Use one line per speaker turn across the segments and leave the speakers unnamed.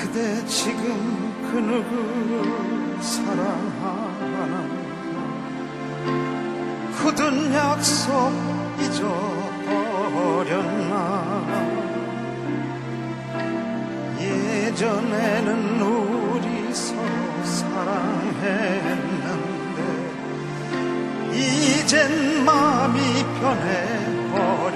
그대 지금 그 누구를 사랑하나? 굳은 약속 잊어버렸나? 예전에는 우리 서로 사랑했는데 이젠 마음이 변해버렸나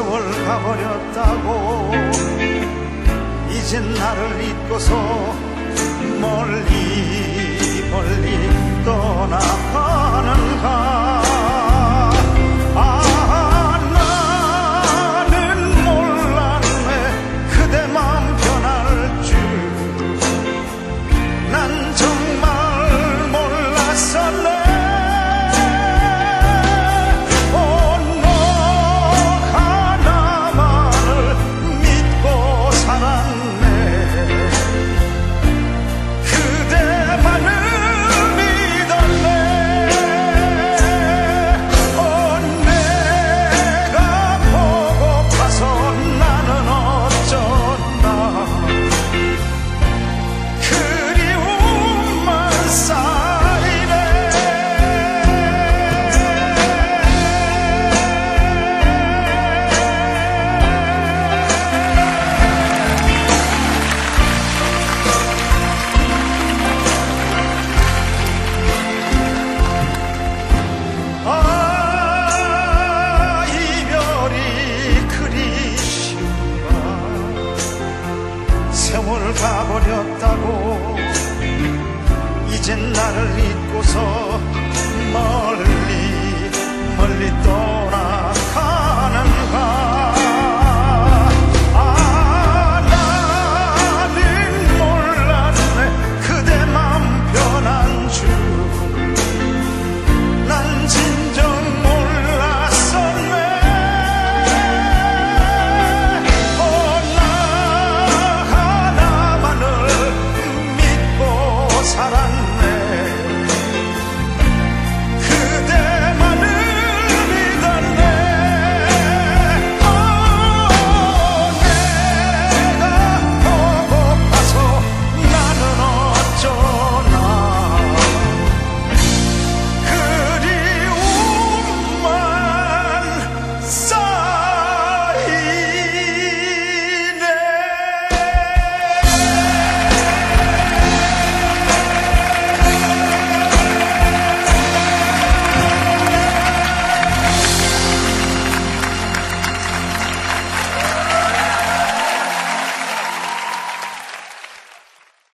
세월 가버렸다고. 이젠 나를 잊고서 멀리 이젠 나를 잊고서 멀리 멀리 떠나가는가. 아 나는 몰랐네. 그대 맘 변한 줄난 진정 사랑